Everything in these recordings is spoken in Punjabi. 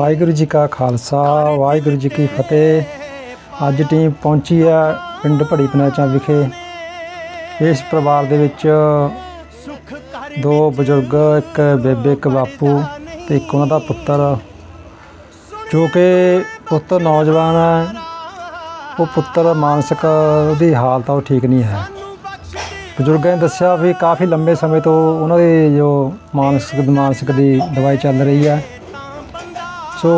ਵਾਹਿਗੁਰੂ ਜੀ ਕਾ ਖਾਲਸਾ ਵਾਹਿਗੁਰੂ ਜੀ ਕੀ ਫਤਿਹ। ਅੱਜ ਟੀਮ ਪਹੁੰਚੀ ਹੈ ਪਿੰਡ ਭੜੀ ਪਨਾਚਾ ਵਿਖੇ। ਇਸ ਪਰਿਵਾਰ ਦੇ ਵਿੱਚ ਦੋ ਬਜ਼ੁਰਗ ਇੱਕ ਬੇਬੇ ਇੱਕ ਬਾਪੂ ਤੇ ਇੱਕ ਉਹਨਾਂ ਦਾ ਪੁੱਤਰ। ਜੋ ਕਿ ਪੁੱਤਰ ਨੌਜਵਾਨ ਹੈ ਉਹ ਪੁੱਤਰ ਮਾਨਸਿਕ ਉਹਦੀ ਹਾਲਤ ਆ ਉਹ ਠੀਕ ਨਹੀਂ ਹੈ। ਬਜ਼ੁਰਗਾਂ ਨੇ ਦੱਸਿਆ ਵੀ ਕਾਫੀ ਲੰਬੇ ਸਮੇਂ ਤੋਂ ਉਹਨਾਂ ਦੀ ਜੋ ਮਾਨਸਿਕ ਮਾਨਸਿਕ ਦੀ ਦਵਾਈ ਚੱਲ ਰਹੀ ਹੈ। ਸੋ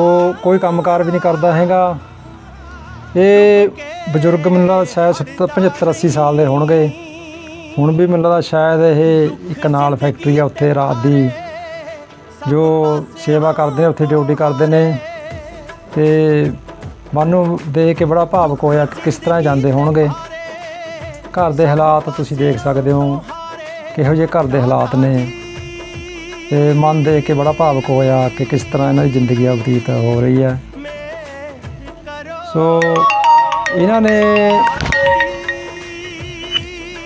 ਕੋਈ ਕੰਮਕਾਰ ਵੀ ਨਹੀਂ ਕਰਦਾ ਹੈਗਾ। ਇਹ ਬਜ਼ੁਰਗ ਮੈਨੂੰ ਲੱਗਦਾ ਸ਼ਾਇਦ 70 75 80 ਸਾਲ ਦੇ ਹੋਣਗੇ। ਹੁਣ ਵੀ ਮੈਨੂੰ ਲੱਗਦਾ ਸ਼ਾਇਦ ਇਹ ਇੱਕ ਨਾਲ ਫੈਕਟਰੀ ਆ ਉੱਥੇ ਰਾਤ ਦੀ, ਜੋ ਸੇਵਾ ਕਰਦੇ ਨੇ ਉੱਥੇ ਡਿਊਟੀ ਕਰਦੇ ਨੇ। ਤੇ ਮਨ ਦੇਖ ਕੇ ਬੜਾ ਭਾਵਕ ਹੋਇਆ ਕਿ ਕਿਸ ਤਰ੍ਹਾਂ ਜਾਂਦੇ ਹੋਣਗੇ। ਘਰ ਦੇ ਹਾਲਾਤ ਤੁਸੀਂ ਦੇਖ ਸਕਦੇ ਹੋ, ਕਿਹੋ ਜਿਹੇ ਘਰ ਦੇ ਹਾਲਾਤ ਨੇ। ਤੇ ਮਨ ਦੇਖ ਕੇ ਬੜਾ ਭਾਵੁਕ ਹੋਇਆ ਕਿ ਕਿਸ ਤਰ੍ਹਾਂ ਇਹਨਾਂ ਦੀ ਜ਼ਿੰਦਗੀ ਆ ਬਤੀਤ ਹੋ ਰਹੀ ਹੈ। ਸੋ ਇਹਨਾਂ ਨੇ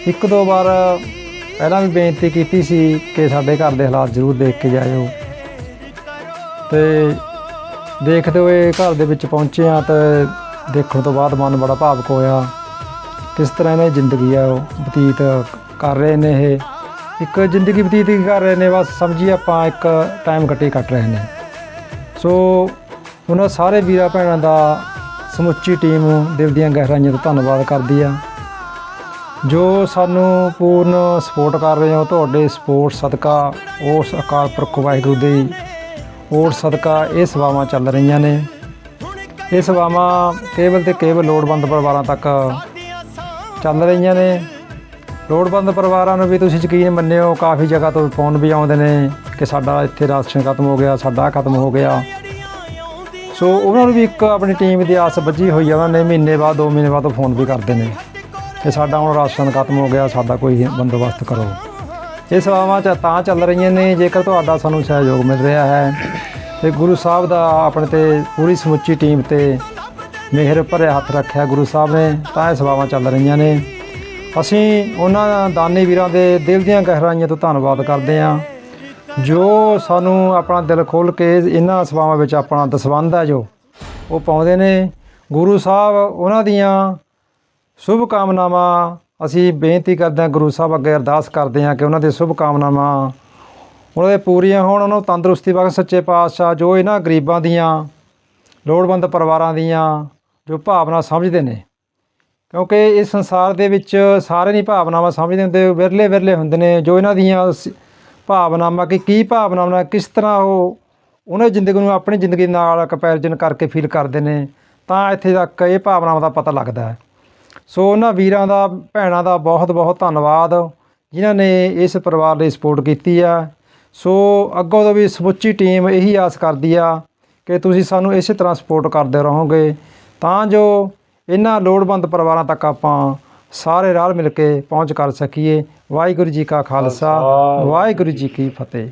ਇੱਕ ਦੋ ਵਾਰ ਪਹਿਲਾਂ ਵੀ ਬੇਨਤੀ ਕੀਤੀ ਸੀ ਕਿ ਸਾਡੇ ਘਰ ਦੇ ਹਾਲਾਤ ਜ਼ਰੂਰ ਦੇਖ ਕੇ ਜਾਇਓ। ਤੇ ਦੇਖਦੇ ਹੋਏ ਘਰ ਦੇ ਵਿੱਚ ਪਹੁੰਚੇ ਆ ਤੇ ਦੇਖਣ ਤੋਂ ਬਾਅਦ ਮਨ ਬੜਾ ਭਾਵਕ ਹੋਇਆ ਕਿਸ ਤਰ੍ਹਾਂ ਇਹਨਾਂ ਦੀ ਜ਼ਿੰਦਗੀ ਆ ਉਹ ਬਤੀਤ ਕਰ ਰਹੇ ਨੇ ਇਹ। ਇੱਕ ਜ਼ਿੰਦਗੀ ਬਤੀਤ ਕਰ ਰਹੇ ਨੇ, ਬਸ ਸਮਝੀਏ ਆਪਾਂ ਇੱਕ ਟਾਈਮ ਕੱਟੀ ਕੱਟ ਰਹੇ ਨੇ। ਸੋ ਉਹਨਾਂ ਸਾਰੇ ਵੀਰਾਂ ਭੈਣਾਂ ਦਾ ਸਮੁੱਚੀ ਟੀਮ ਦਿਲ ਦੀਆਂ ਗਹਿਰਾਈਆਂ ਤੋਂ ਧੰਨਵਾਦ ਕਰਦੀ ਆ। ਜੋ ਸਾਨੂੰ ਪੂਰਨ ਸਪੋਰਟ ਕਰ ਰਹੇ ਹੋ, ਤੁਹਾਡੇ ਸਪੋਰਟ ਸਦਕਾ ਉਸ ਅਕਾਲ ਪੁਰਖ ਵਾਹਿਗੁਰੂ ਦੇ ਓਟ ਸਦਕਾ ਇਹ ਸੇਵਾਵਾਂ ਚੱਲ ਰਹੀਆਂ ਨੇ। ਇਹ ਸੇਵਾਵਾਂ ਕੇਵਲ ਤੇ ਕੇਵਲ ਲੋੜਵੰਦ ਪਰਿਵਾਰਾਂ ਤੱਕ ਚੱਲ ਰਹੀਆਂ ਨੇ। ਲੋੜਵੰਦ ਪਰਿਵਾਰਾਂ ਨੂੰ ਵੀ ਤੁਸੀਂ ਯਕੀਨ ਮੰਨਿਓ, ਕਾਫੀ ਜਗ੍ਹਾ ਤੋਂ ਫੋਨ ਵੀ ਆਉਂਦੇ ਨੇ ਕਿ ਸਾਡਾ ਇੱਥੇ ਰਾਸ਼ਨ ਖਤਮ ਹੋ ਗਿਆ, ਸਾਡਾ ਖਤਮ ਹੋ ਗਿਆ। ਸੋ ਉਹਨਾਂ ਨੂੰ ਵੀ ਇੱਕ ਆਪਣੀ ਟੀਮ ਦੀ ਆਸ ਵੱਜੀ ਹੋਈ ਆ, ਉਹਨਾਂ ਨੇ ਮਹੀਨੇ ਬਾਅਦ 2 ਮਹੀਨੇ ਬਾਅਦ ਫੋਨ ਵੀ ਕਰਦੇ ਨੇ ਕਿ ਸਾਡਾ ਹੁਣ ਰਾਸ਼ਨ ਖਤਮ ਹੋ ਗਿਆ, ਸਾਡਾ ਕੋਈ ਬੰਦੋਬਸਤ ਕਰੋ। ਇਹ ਸੇਵਾਵਾਂ ਚ ਤਾਂ ਚੱਲ ਰਹੀਆਂ ਨੇ, ਜੇਕਰ ਤੁਹਾਡਾ ਸਾਨੂੰ ਸਹਿਯੋਗ ਮਿਲ ਰਿਹਾ ਹੈ, ਤੇ ਗੁਰੂ ਸਾਹਿਬ ਦਾ ਆਪਣੇ ਤੇ ਪੂਰੀ ਸਮੁੱਚੀ ਟੀਮ ਤੇ ਮਿਹਰ ਭਰਿਆ ਹੱਥ ਰੱਖਿਆ ਗੁਰੂ ਸਾਹਿਬ ਨੇ, ਤਾਂ ਇਹ ਸੇਵਾਵਾਂ ਚੱਲ ਰਹੀਆਂ ਨੇ। ਅਸੀਂ ਉਹਨਾਂ ਦਾਨੀ ਵੀਰਾਂ ਦੇ ਦਿਲ ਦੀਆਂ ਗਹਿਰਾਈਆਂ ਤੋਂ ਧੰਨਵਾਦ ਕਰਦੇ ਹਾਂ। ਜੋ ਸਾਨੂੰ ਆਪਣਾ ਦਿਲ ਖੋਲ ਕੇ ਇਹਨਾਂ ਸੇਵਾਵਾਂ ਵਿੱਚ ਆਪਣਾ ਦਸਵੰਧ ਹੈ ਜੋ, ਉਹ ਪਾਉਂਦੇ ਨੇ। ਗੁਰੂ ਸਾਹਿਬ, ਉਹਨਾਂ ਦੀਆਂ ਸ਼ੁਭ ਕਾਮਨਾਵਾਂ ਅਸੀਂ ਬੇਨਤੀ ਕਰਦੇ ਹਾਂ, ਗੁਰੂ ਸਾਹਿਬ ਅੱਗੇ ਅਰਦਾਸ ਕਰਦੇ ਹਾਂ ਕਿ ਉਹਨਾਂ ਦੇ ਸ਼ੁਭ ਕਾਮਨਾਵਾਂ ਉਹਨਾਂ ਦੇ ਪੂਰੀਆਂ ਹੋਣ, ਉਹਨਾਂ ਨੂੰ ਤੰਦਰੁਸਤੀ ਬਖਸ਼, ਸੱਚੇ ਪਾਤਸ਼ਾਹ, ਜੋ ਇਹਨਾਂ ਗਰੀਬਾਂ ਦੀਆਂ ਲੋੜਵੰਦ ਪਰਿਵਾਰਾਂ ਦੀਆਂ ਜੋ ਭਾਵਨਾ ਸਮਝਦੇ ਨੇ। ਕਿਉਂਕਿ ਇਸ ਸੰਸਾਰ ਦੇ ਵਿੱਚ ਸਾਰੇ ਨਹੀਂ ਭਾਵਨਾਵਾਂ ਸਮਝਦੇ ਹੁੰਦੇ, ਵਿਰਲੇ ਵਿਰਲੇ ਹੁੰਦੇ ਨੇ, ਜੋ ਇਹਨਾਂ ਦੀਆਂ ਸ- ਭਾਵਨਾਵਾਂ ਕਿ ਕੀ ਭਾਵਨਾਵਾਂ, ਕਿਸ ਤਰ੍ਹਾਂ ਉਹ ਉਹਨਾਂ ਜ਼ਿੰਦਗੀ ਨੂੰ ਆਪਣੀ ਜ਼ਿੰਦਗੀ ਨਾਲ ਕੰਪੈਰੀਜ਼ਨ ਕਰਕੇ ਫੀਲ ਕਰਦੇ ਨੇ, ਤਾਂ ਇੱਥੇ ਤੱਕ ਇਹ ਭਾਵਨਾਵਾਂ ਦਾ ਪਤਾ ਲੱਗਦਾ ਹੈ। ਸੋ ਉਹਨਾਂ ਵੀਰਾਂ ਦਾ, ਭੈਣਾਂ ਦਾ ਬਹੁਤ ਬਹੁਤ ਧੰਨਵਾਦ, ਜਿਨ੍ਹਾਂ ਨੇ ਇਸ ਪਰਿਵਾਰ ਲਈ ਸਪੋਰਟ ਕੀਤੀ ਆ। ਸੋ ਅੱਗੋਂ ਤੋਂ ਵੀ ਸਮੁੱਚੀ ਟੀਮ ਇਹੀ ਆਸ ਕਰਦੀ ਆ ਕਿ ਤੁਸੀਂ ਸਾਨੂੰ ਇਸੇ ਤਰ੍ਹਾਂ ਸਪੋਰਟ ਕਰਦੇ ਰਹੋਗੇ, ਤਾਂ ਜੋ ਇਹਨਾਂ ਲੋੜਵੰਦ ਪਰਿਵਾਰਾਂ ਤੱਕ ਆਪਾਂ ਸਾਰੇ ਰਲ ਮਿਲ ਕੇ ਪਹੁੰਚ ਕਰ ਸਕੀਏ। ਵਾਹਿਗੁਰੂ ਜੀ ਕਾ ਖਾਲਸਾ ਵਾਹਿਗੁਰੂ ਜੀ ਕੀ ਫਤਿਹ।